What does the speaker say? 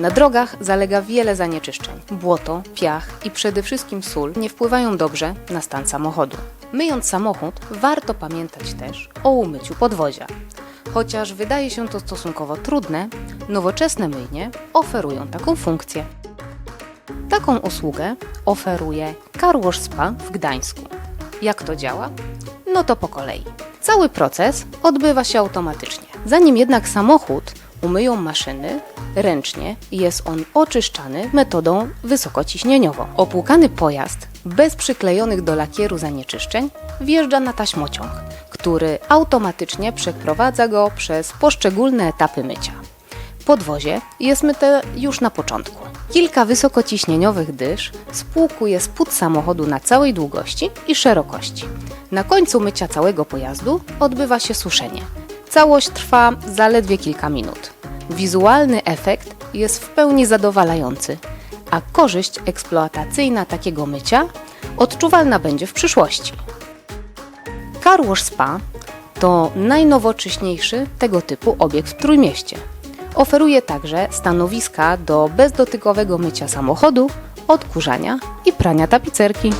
Na drogach zalega wiele zanieczyszczeń. Błoto, piach i przede wszystkim sól nie wpływają dobrze na stan samochodu. Myjąc samochód, warto pamiętać też o umyciu podwozia. Chociaż wydaje się to stosunkowo trudne, nowoczesne myjnie oferują taką funkcję. Taką usługę oferuje Car Wash Spa w Gdańsku. Jak to działa? No to po kolei. Cały proces odbywa się automatycznie. Zanim jednak samochód umyją maszyny, ręcznie jest on oczyszczany metodą wysokociśnieniową. Opłukany pojazd bez przyklejonych do lakieru zanieczyszczeń wjeżdża na taśmociąg, który automatycznie przeprowadza go przez poszczególne etapy mycia. Podwozie jest myte już na początku. Kilka wysokociśnieniowych dysz spłukuje spód samochodu na całej długości i szerokości. Na końcu mycia całego pojazdu odbywa się suszenie. Całość trwa zaledwie kilka minut. Wizualny efekt jest w pełni zadowalający, a korzyść eksploatacyjna takiego mycia odczuwalna będzie w przyszłości. Car Wash Spa to najnowocześniejszy tego typu obiekt w Trójmieście. Oferuje także stanowiska do bezdotykowego mycia samochodu, odkurzania i prania tapicerki.